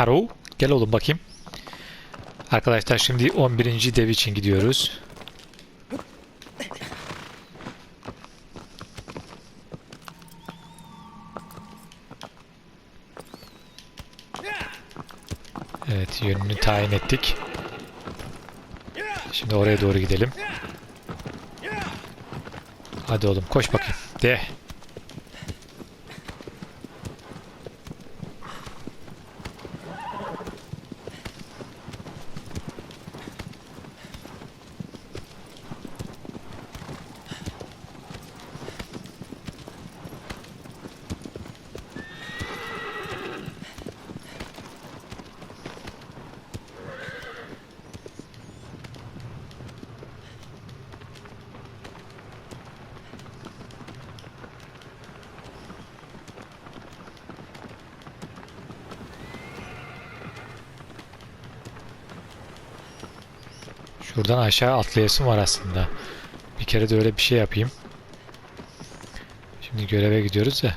Aro. Gel oğlum bakayım. Arkadaşlar şimdi 11. dev için gidiyoruz. Evet yönünü tayin ettik. Şimdi oraya doğru gidelim. Hadi oğlum koş bakayım. De. Şuradan aşağı atlayasım var aslında. Bir kere de öyle bir şey yapayım. Şimdi göreve gidiyoruz ya.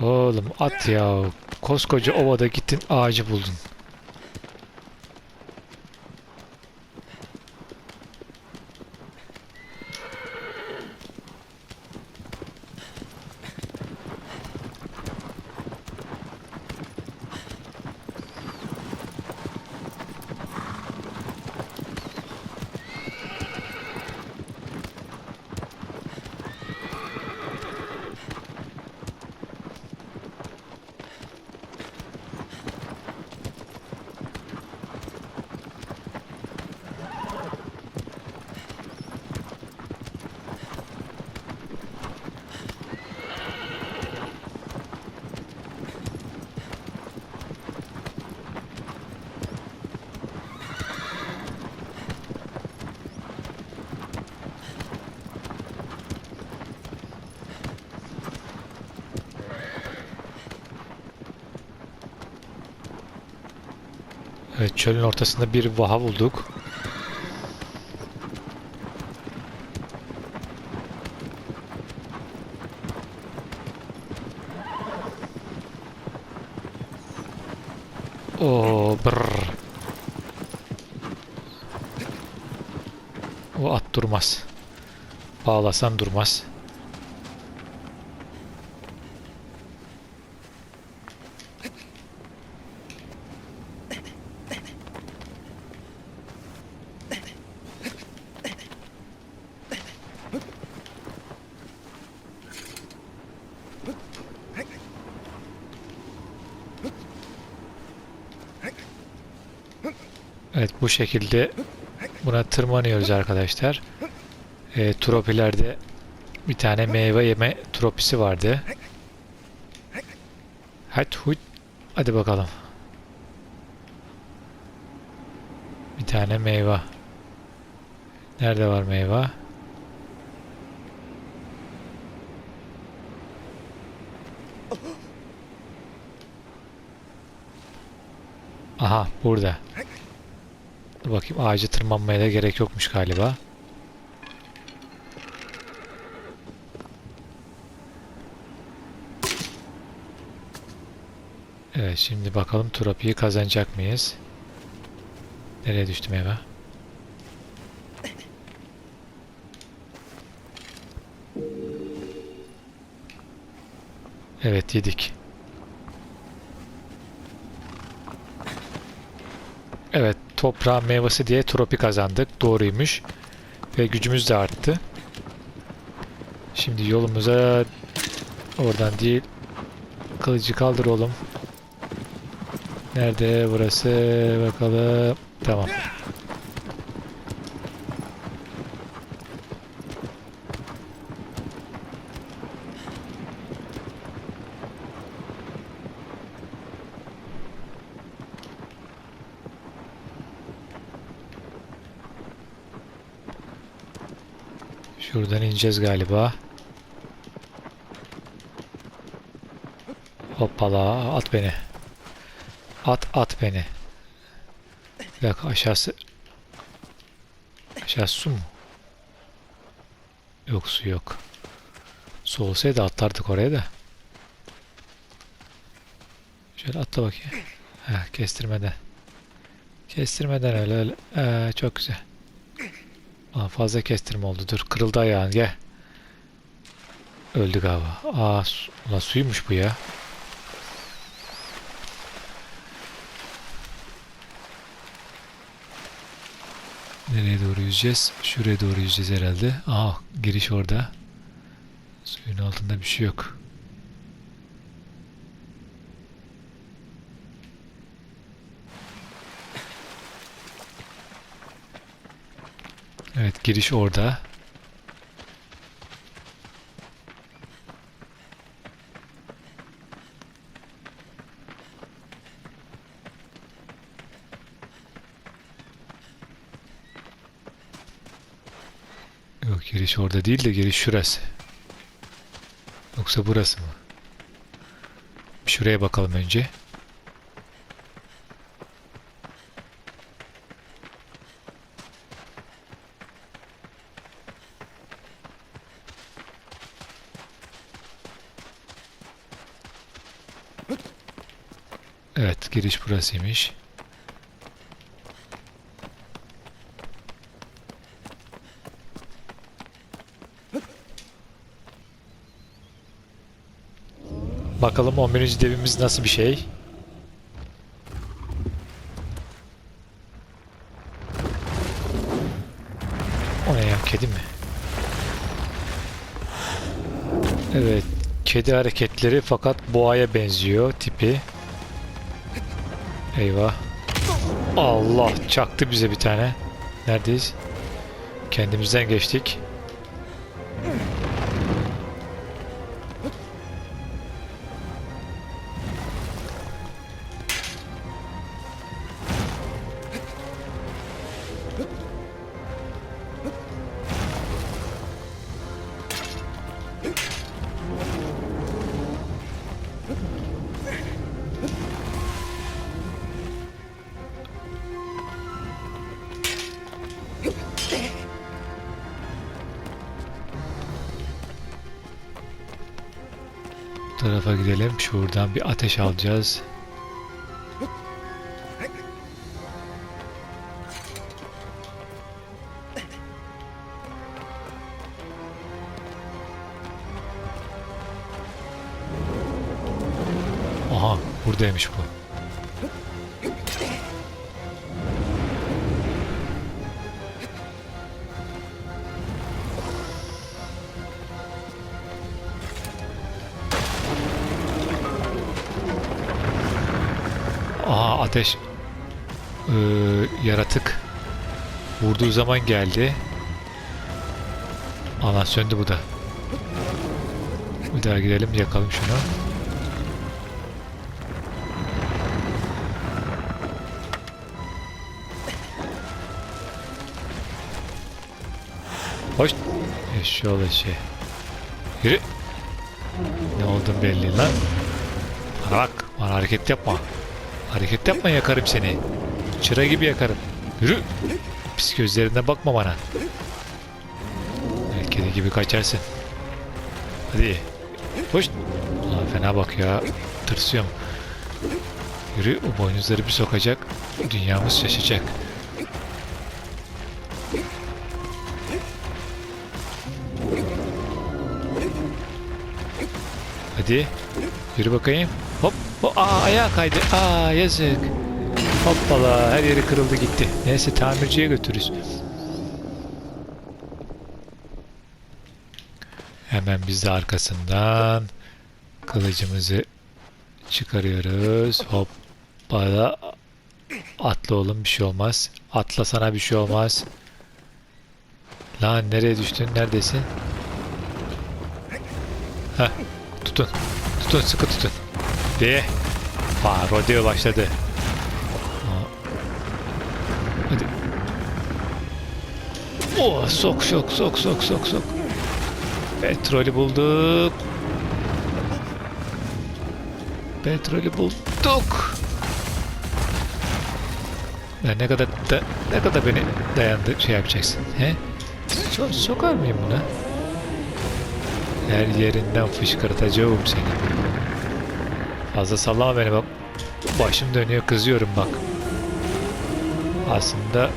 Oğlum at ya. Koskoca ovada gittin ağacı buldun. Evet çölün ortasında bir vaha bulduk. Oo brr. O at durmaz. Bağlasan durmaz. Evet bu şekilde buna tırmanıyoruz arkadaşlar. E, tropilerde bir tane meyve yeme tropisi vardı. Hadi bakalım. Bir tane meyve. Nerede var meyve? Aha burada. Dur bakayım ağacı tırmanmaya da gerek yokmuş galiba. Evet şimdi bakalım terapiyi kazanacak mıyız? Nereye düştüm eve? Evet yedik. Evet toprağın meyvesi diye tropi kazandık. Doğruymuş. Ve gücümüz de arttı. Şimdi yolumuza oradan değil kılıcı kaldır oğlum. Nerede burası bakalım. Tamam. Şuradan ineceğiz galiba. Hoppala at beni. At at beni. Bir dakika aşağısı. Aşağısı su mu? Yok su yok. Su olsaydı atlardık oraya da. Şöyle atla bakayım. Heh, kestirmeden. Kestirmeden öyle öyle. Ee, çok güzel. Aa, fazla kestirme oldu. Dur kırıldı ayağın gel. Öldü galiba. Aa su, ulan suymuş bu ya. Nereye doğru yüzeceğiz? Şuraya doğru yüzeceğiz herhalde. Aa giriş orada. Suyun altında bir şey yok. Evet giriş orada. Yok giriş orada değil de giriş şurası. Yoksa burası mı? Şuraya bakalım önce. Evet giriş burasıymış. Bakalım 11. devimiz nasıl bir şey? O ne ya kedi mi? Evet kedi hareketleri fakat boğaya benziyor tipi. Eyvah. Allah çaktı bize bir tane. Neredeyiz? Kendimizden geçtik. Tarafa gidelim. Şuradan bir ateş alacağız. Aha buradaymış bu. Aha ateş Ee, yaratık vurduğu zaman geldi. Ana söndü bu da. Bir daha gidelim yakalım şunu. Hoş. Eşşoğlu şey. Yürü. Ne oldun belli lan. Bana bak. Bana hareket yapma. Hareket yapma yakarım seni. Çıra gibi yakarım. Yürü. Pis gözlerine bakma bana. El Kedi gibi kaçarsın. Hadi. Hoş. Ulan fena bak ya. Tırsıyorum. Yürü o boynuzları bir sokacak. Dünyamız şaşacak. Hadi. Yürü bakayım. Hop. hop. Aa ayağa kaydı. Aa yazık. Hoppala her yeri kırıldı gitti. Neyse tamirciye götürürüz. Hemen biz de arkasından kılıcımızı çıkarıyoruz. Hoppala. Atla oğlum bir şey olmaz. Atla sana bir şey olmaz. Lan nereye düştün? Neredesin? Heh. Tutun. Tutun sıkı tutun. De. Aa, rodeo başladı. Hadi. Oh, sok sok sok sok sok sok. Petrolü bulduk. Petrolü bulduk. Ya ne kadar da, ne kadar beni dayandı şey yapacaksın he? So, sokar mıyım buna? Her yerinden fışkırtacağım seni. Fazla sallama beni bak. Başım dönüyor kızıyorum bak. Aslında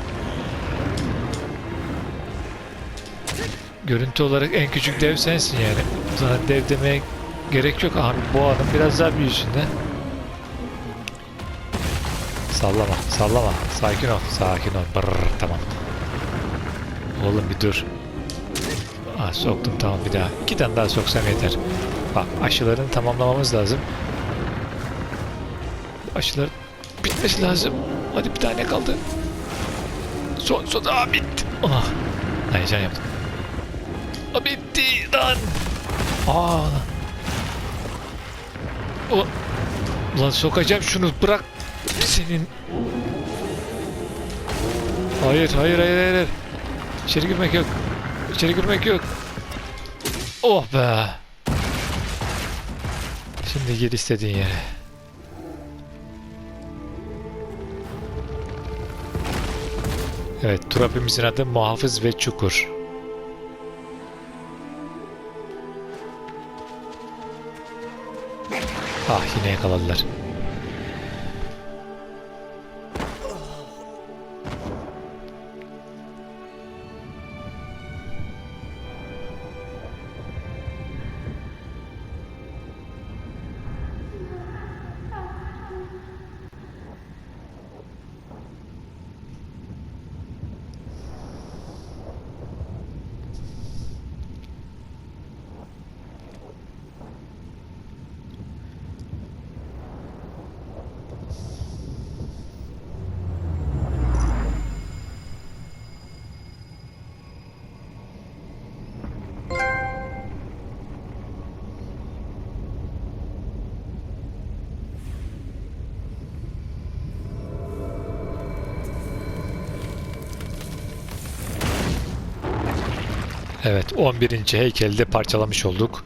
görüntü olarak en küçük dev sensin yani. Sana dev demeye gerek yok abi. Bu adam biraz daha büyüsün de. Sallama, sallama. Sakin ol, sakin ol. Brrr, tamam. Oğlum bir dur. Ah, soktum tamam bir daha. İki tane daha soksam yeter. Bak aşılarını tamamlamamız lazım. Aşılar bitmesi lazım. Hadi bir tane kaldı. Son son. Aa bitti. Ah. Heyecan yaptım. Aa bitti lan. Aa. Ulan, ulan sokacağım şunu bırak. Senin. Hayır hayır hayır hayır. İçeri girmek yok. İçeri girmek yok. Oh be. Şimdi gir istediğin yere. Evet, trapimizin adı Muhafız ve Çukur. Ah yine yakaladılar. Evet 11. heykeli de parçalamış olduk.